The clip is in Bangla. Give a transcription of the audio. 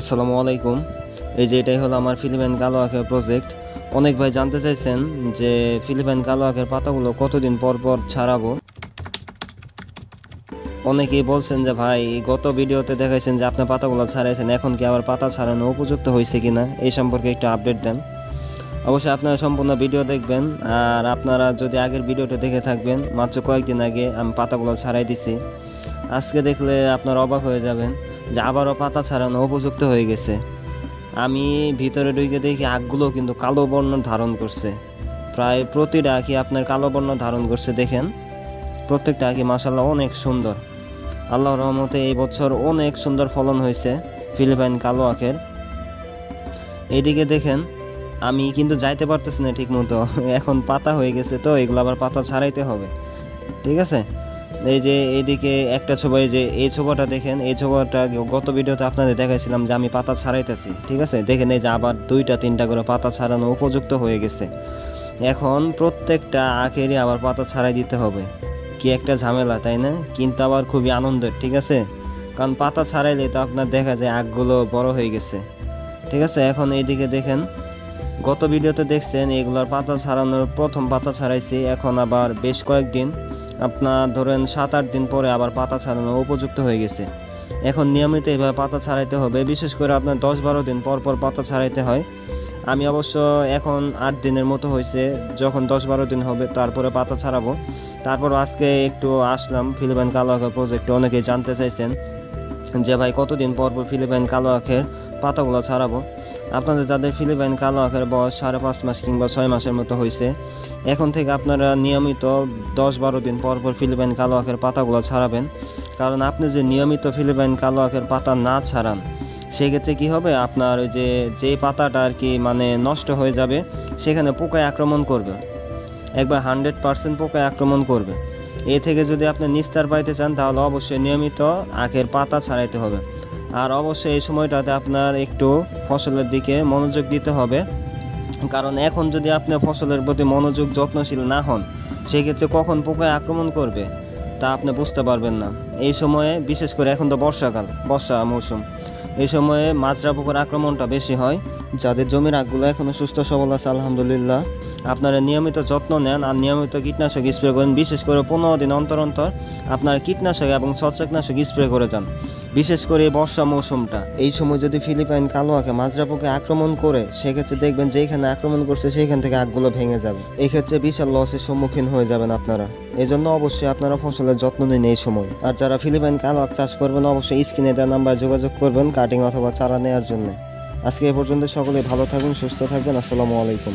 আসসালামু আলাইকুম। এই যে এটাই হলো আমার ফিলিপাইন কালো আখের প্রজেক্ট অনেক ভাই জানতে চাইছেন যে ফিলিপাইন কালো আখের পাতাগুলো কতদিন পর পর ছাড়াবো? অনেকেই বলছেন যে ভাই, গত ভিডিওতে দেখাইছেন যে আপনার পাতাগুলো ছাড়াইছেন, এখন কি আবার পাতা ছাড়ানো উপযুক্ত হয়েছে কিনা? এই সম্পর্কে একটু আপডেট দেন। অবশ্যই আপনারা সম্পূর্ণ ভিডিও দেখবেন, আর আপনারা যদি আগের ভিডিওটা দেখে থাকবেন, মাত্র কয়েকদিন আগে আমি পাতাগুলো ছাড়াই দিছি। আজকে দেখলে আপনার অবাক হয়ে যাবেন যে আবারও পাতা ছাড়ানো উপযুক্ত হয়ে গেছে। আমি ভিতরে ঢুকে দেখি আখগুলো কিন্তু কালো বর্ণ ধারণ করছে। প্রায় প্রতিটা আখি আপনার কালো বর্ণ ধারণ করছে, দেখেন। প্রত্যেকটা আখি মাসাল্লাহ অনেক সুন্দর। আল্লাহ রহমতে এই বছর অনেক সুন্দর ফলন হয়েছে ফিলিপাইন কালো আখের। এইদিকে দেখেন, আমি কিন্তু যাইতে পারতেছি না ঠিক মতো এখন পাতা হয়ে গেছে তো, এগুলো আবার পাতা ছাড়াইতে হবে। ঠিক আছে? এই যে এইদিকে একটা ছবি যে এই ছবিটা দেখেন, এই ছবিটা গত ভিডিওতে আপনাদের দেখাইছিলাম যে আমি পাতা ছাড়াইতেছি, ঠিক আছে? দেখেন এই যে আবার দুইটা, তিনটা করে পাতা ছাড়ানো উপযুক্ত হয়ে গেছে। এখন প্রত্যেকটা আখেরই আবার পাতা ছাড়াই দিতে হবে। কি একটা ঝামেলা, তাই না? কিন্তু আবার খুবই আনন্দের, ঠিক আছে? কারণ পাতা ছাড়াইলে তো আপনার দেখা যায় আখগুলো বড় হয়ে গেছে, ঠিক আছে? এখন এইদিকে দেখেন, গত ভিডিওতে দেখছেন এগুলোর পাতা ছাড়ানোর প্রথম পাতা ছাড়াইছি, এখন আবার বেশ কয়েকদিন আপনার ধরেন সাত আট দিন পরে আবার পাতা ছাড়ানো উপযুক্ত হয়ে গেছে। এখন নিয়মিত এভাবে পাতা ছাড়াইতে হবে, বিশেষ করে আপনার দশ বারো দিন পর পর পাতা ছাড়াইতে হয়। আমি অবশ্য এখন আট দিনের মতো হয়েছে, যখন দশ বারো দিন হবে তারপরে পাতা ছাড়াবো। তারপর আজকে একটু আসলাম, ফিলিপাইন কালো আঁকার প্রজেক্টে অনেকেই জানতে চাইছেন। যে ভাই কতদিন পর পর ফিলিপাইন কালো আখের পাতাগুলো ছাড়াবো? আপনাদের যাদের ফিলিপাইন কালো আখের বয়স সাড়ে পাঁচ মাস কিংবা ছয় মাসের মতো হয়েছে এখন থেকে আপনারা নিয়মিত দশ বারো দিন পর পর ফিলিপাইন কালো আখের পাতাগুলো ছাড়াবেন। কারণ আপনি যে নিয়মিত ফিলিপাইন কালো আখের পাতা না ছাড়ান, সেক্ষেত্রে কি হবে? আপনার ওই যে যে পাতাটা আর কি মানে নষ্ট হয়ে যাবে, সেখানে পোকায় আক্রমণ করবে। একবার হান্ড্রেড পার্সেন্ট পোকায় আক্রমণ করবে। এ থেকে যদি আপনি নিস্তার পাইতে চান, তাহলে অবশ্যই নিয়মিত আখের পাতা ছাড়াইতে হবে। আর অবশ্যই এই সময়টাতে আপনার একটু ফসলের দিকে মনোযোগ দিতে হবে। কারণ এখন যদি আপনি ফসলের প্রতি মনোযোগ যত্নশীল না হন, সেক্ষেত্রে কখন পোকায় আক্রমণ করবে তা আপনি বুঝতে পারবেন না। এই সময়ে, বিশেষ করে এখন তো বর্ষাকাল, বর্ষা মৌসুম, এই সময়ে মাজরা পোকার আক্রমণটা বেশি হয়। যাদের জমির আগগুলো এখনও সুস্থ, সবল আছে, আলহামদুলিল্লাহ। আপনারা নিয়মিত যত্ন নেন আর নিয়মিত কীটনাশক স্প্রে করেন। বিশেষ করে পনেরো দিন অন্তর অন্তর আপনারা কীটনাশক এবং ছত্রাকনাশক স্প্রে করে যান। বিশেষ করে এই বর্ষা মৌসুমটা। এই সময় যদি ফিলিপাইন কালো আঁকে মাজরা পোকে আক্রমণ করে, সেক্ষেত্রে দেখবেন যেখানে আক্রমণ করছে সেইখান থেকে আখগুলো ভেঙে যাবে। এক্ষেত্রে বিশাল লসের সম্মুখীন হয়ে যাবেন আপনারা। এই জন্য অবশ্যই আপনারা ফসলের যত্ন নিন এই সময়। আর যারা ফিলিপাইন কালো আখ চাষ করবেন, অবশ্যই স্ক্রিনে দেওয়া নাম্বার যোগাযোগ করবেন, কাটিং অথবা চারা নেওয়ার জন্য। আজকে এ পর্যন্ত সকলে ভালো থাকুন সুস্থ থাকবেন। আসসালামু আলাইকুম।